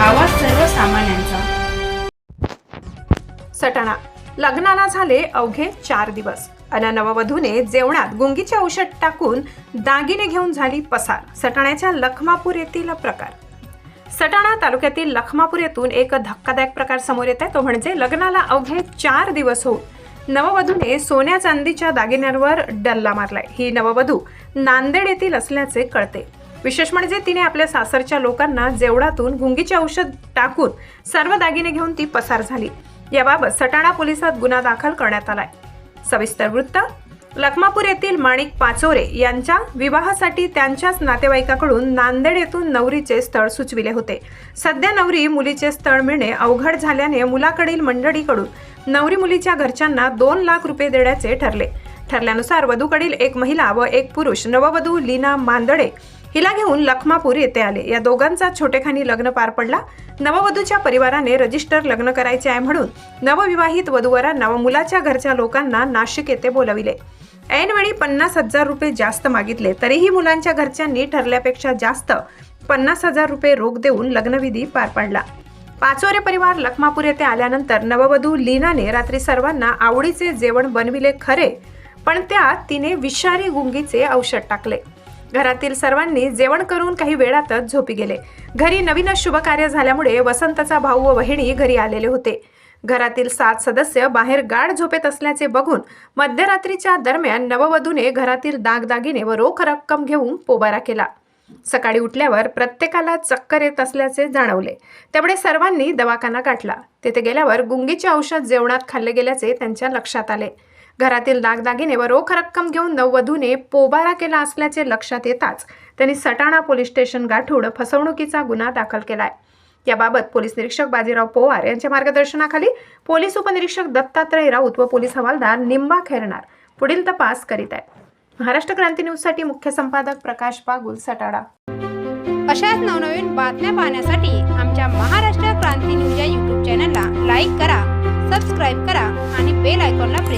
आवाज सर्वसामान्यांचा. सटाणा. लग्नाला झाले अवघे चार दिवस. अन नववधूने जेवणात गुंगीचे औषध टाकून दागिने घेऊन झाली पसार. सटाण्याच्या लखमापूर येथील प्रकार. सटाणा तालुक्यातील लखमापूर येथून एक धक्कादायक प्रकार समोर येत आहे. तो म्हणजे लग्नाला अवघे चार दिवस होऊन नववधूने सोन्या चांदीच्या दागिन्यांवर डल्ला मारलाय. ही नववधू नांदेड येथील असल्याचे कळते. विशेष म्हणजे तिने आपल्या सासरच्या लोकांना जेवणातून गुंगीचे औषध टाकून सर्व दागिने घेऊन ती पसार झाली. याबाबत सटाणा पोलिसात गुन्हा दाखल करण्यात आलाय. सविस्तर वृत्त लखमापूर येथील माणिक पाचोरे यांच्या विवाहासाठी त्यांच्याच नातेवाईकाकडून नांदेड येथून नवरीचे स्थळ सुचविले होते. सध्या नवरी मुलीचे स्थळ मिळणे अवघड झाल्याने मुलाकडील मंडळीकडून नवरी मुलीच्या घरच्यांना दोन लाख रुपये देण्याचे ठरले. ठरल्यानुसार वधूकडील एक महिला व एक पुरुष नववधू लीना मांदडे हिला घेऊन लखमापूर येथे आले. या दोघांचा छोटेखानी लग्न पार पडला. नववधूच्या परिवाराने रजिस्टर लग्न करायचे आहे म्हणून नवविवाहित वधूवरांना व मुलाच्या घरच्या लोकांना नाशिक येथे बोलविले. ऐनवेळी पन्नास हजार रुपये जास्त मागितले. तरीही मुलांच्या घरच्यांनी ठरल्यापेक्षा जास्त पन्नास हजार रुपये रोख देऊन लग्नविधी पार पाडला. पाचोरे परिवार लखमापूर येथे आल्यानंतर नववधू लीनाने रात्री सर्वांना आवडीचे जेवण बनविले खरे पण त्यात तिने विषारी गुंगीचे औषध टाकले. घरातील सर्वांनी जेवण करून काही वेळातच झोपी गेले. घरी नवीनच शुभ कार्य झाल्यामुळे वसंतचा भाऊ व बहिणी घरी आलेले होते. घरातील सात सदस्य बाहेर गाढ झोपेत असल्याचे बघून मध्यरात्रीच्या दरम्यान नववधूने घरातील दागदागिने व रोख रक्कम घेऊन पोबारा केला. सकाळी उठल्यावर प्रत्येकाला चक्कर येत असल्याचे जाणवले. त्यामुळे सर्वांनी दवाखाना गाठला. तेथे गेल्यावर गुंगीचे औषध जेवणात खाल्ले गेल्याचे त्यांच्या लक्षात आले. घरातील दागदागिने व रोख रक्कम घेऊन नववधूने पोबारा केला असल्याचे लक्षात येताच त्यांनी सटाणा पोलीस स्टेशन गाठून फसवणुकीचा गुन्हा दाखल केलाय. याबाबत पोलीस निरीक्षक बाजीराव पोवार यांच्या मार्गदर्शनाखाली पोलीस उपनिरीक्षक दत्तात्रय राऊत व पोलीस हवालदार निंबा खेरणार पुढील तपास करीत आहेत. महाराष्ट्र क्रांती न्यूजसाठी मुख्य संपादक प्रकाश पागुल सटाडा अशाच नवनवीन बातम्या पाहण्यासाठी आमच्या महाराष्ट्र क्रांती न्यूज या यूट्यूब चॅनलला लाईक करा सबस्क्राईब करा आणि बेल आयकॉनला प्रेस